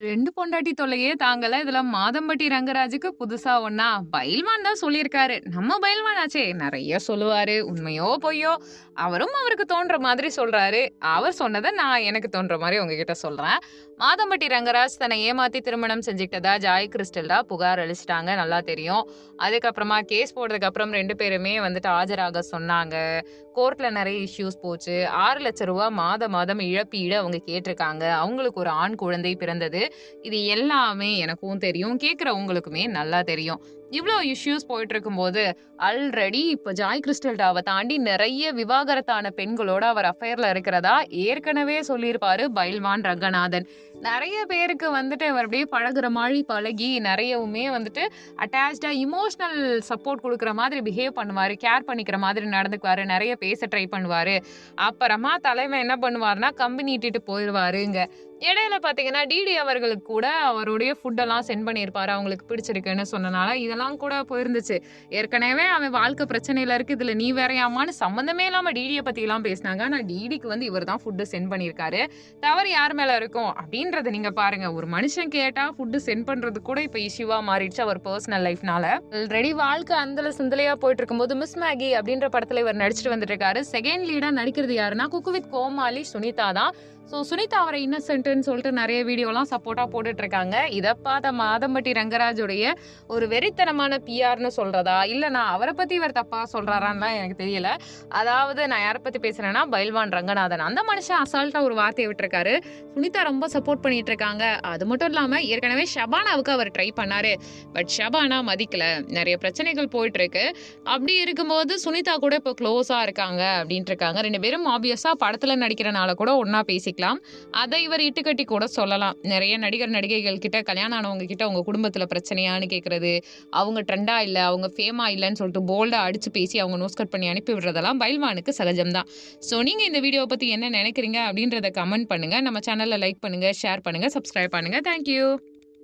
2 பொண்டாட்டி தொல்லையே தாங்கல. இதுல மாதம்பட்டி ரங்கராஜுக்கு புதுசா ஒண்ணா? பயில்வான் தான் சொல்லியிருக்காரு. நம்ம பயில்வான் ஆச்சே! நெறைய சொல்லுவாரு. உண்மையோ, பொய்யோ அவரும் அவருக்கு தோன்ற மாதிரி சொல்றாரு. அவர் சொன்னத நான் எனக்கு தோன்ற மாரி உங்ககிட்ட சொல்றேன். மாதம்பட்டி ரங்கராஜ் தன்னை ஏமாத்தி திருமணம் செஞ்சுக்கிட்டதா ஜாய் கிறிஸ்டல்டா புகார் அளிச்சுட்டாங்க. நல்லா தெரியும். அதுக்கப்புறமா கேஸ் போட்டதுக்கு அப்புறம் 2 பேருமே வந்துட்டு ஆஜராக சொன்னாங்க. கோர்ட்ல நெறைய இஷ்யூஸ் போச்சு. ரூ. 6,00,000 மாத மாதம் இழப்பீடு அவங்க கேட்டிருக்காங்க. அவங்களுக்கு ஒரு ஆண் குழந்தை பிறந்தது. இது எல்லாமே எனக்கும் தெரியும். கேட்கிற உங்களுக்குமே நல்லா தெரியும். இவ்வளோ இஷ்யூஸ் போயிட்டு இருக்கும்போது, ஆல்ரெடி இப்போ ஜாய் கிறிஸ்டல்டாவை தாண்டி நிறைய விவாகரத்தான பெண்களோட அவர் அஃபேர்ல இருக்கிறதா ஏற்கனவே சொல்லியிருப்பாரு பைல்வான் ரங்கநாதன். நிறைய பேருக்கு வந்துட்டு அவர் அப்படியே பழகுற மாதிரி பழகி நிறையவுமே வந்துட்டு அட்டாச்சாக இமோஷனல் சப்போர்ட் கொடுக்குற மாதிரி பிஹேவ் பண்ணுவார் கேர் பண்ணிக்கிற மாதிரி நடந்துக்குவார் நிறைய பேச ட்ரை பண்ணுவார் அப்புறமா தலைவன் என்ன பண்ணுவாருன்னா, கம்பெனி இட்டுட்டு போயிடுவாருங்க இடையில பார்த்தீங்கன்னா, டிடி அவர்களுக்கு கூட அவருடைய ஃபுட்டெல்லாம் சென்ட் பண்ணியிருப்பார் அவங்களுக்கு பிடிச்சிருக்குன்னு சொன்னனால, இதெல்லாம் கூட போயிருந்துச்சு. ஏற்கனவே அவன் வாழ்க்கை பிரச்சனையில இருக்கு. இதுல நீ வேறையாமான்னு சம்மந்தமே இல்லாம டிடியை பத்தி எல்லாம் பேசினாங்க. ஆனா டிடிக்கு வந்து இவர் தான் ஃபுட்டு சென்ட் பண்ணியிருக்காரு. தவறு யார் மேல இருக்கும்? அப்படின்றத நீங்க பாருங்க. ஒரு மனுஷன் கேட்டா ஃபுட்டு சென்ட் பண்றது கூட இப்ப இஷ்யூவா மாறிடுச்சு அவர் பர்சனல் லைஃப்னால. ஆல்ரெடி வாழ்க்கை அந்தல சிந்தலையா போயிட்டு இருக்கும்போது, மிஸ் மேகி அப்படின்ற படத்துல இவர் நடிச்சுட்டு வந்துட்டு இருக்காரு. செகண்ட் லீடா நடிக்கிறது யாருன்னா, குக்கு வித் கோமாளி சுனிதா தான். ஸோ சுனிதா அவரை இன்னசென்ட்னு சொல்லிட்டு நிறைய வீடியோலாம் சப்போர்ட்டாக போட்டுட்ருக்காங்க இருக்காங்க. பார்த்த மாதம்பட்டி ரங்கராஜுடைய ஒரு வெறித்தனமான பிஆர்ன்னு சொல்கிறதா இல்லை நான் அவரை பற்றி இவர் தப்பாக சொல்கிறாரான்லாம் எனக்கு தெரியல. அதாவது நான் யாரை பற்றி பேசுகிறேன்னா பைல்வான் ரங்கநாதன். அந்த மனுஷன் அசால்ட்டாக ஒரு வார்த்தையை விட்டுருக்காரு. சுனிதா ரொம்ப சப்போர்ட் பண்ணிட்டு இருக்காங்க. அது மட்டும் இல்லாமல் ஏற்கனவே ஷபானாவுக்கு அவர் ட்ரை பண்ணார் பட் ஷபானா மதிக்கலை நிறைய பிரச்சனைகள் போயிட்டுருக்கு அப்படி இருக்கும்போது சுனிதா கூட இப்போ க்ளோஸாக இருக்காங்க அப்படின்ட்டு இருக்காங்க. ரெண்டு பேரும் ஆப்வியஸாக படத்தில் நடிக்கிறனால கூட ஒன்றா பேசி பேசிக்கலாம். அதை இவர் இட்டுக்கட்டி கூட சொல்லலாம். நிறைய நடிகர், நடிகைகள் கிட்ட கல்யாணம் ஆனவங்க கிட்ட அவங்க குடும்பத்தில் பிரச்சனையான்னு கேட்கறது, அவங்க ட்ரெண்டாக இல்லை அவங்க ஃபேமா இல்லைன்னு சொல்லிட்டு போல்டா அடிச்சு பேசி அவங்க நோஸ் கட் பண்ணி அனுப்பி விடுறதெல்லாம் பைல்வானுக்கு சகஜம்தான் ஸோ நீங்கள் இந்த வீடியோவை பற்றி என்ன நினைக்கிறீங்க அப்படின்றத கமெண்ட் பண்ணுங்க. நம்ம சேனலில் லைக் பண்ணுங்க, ஷேர் பண்ணுங்கள் சப்ஸ்கிரைப் பண்ணுங்க. Thank you.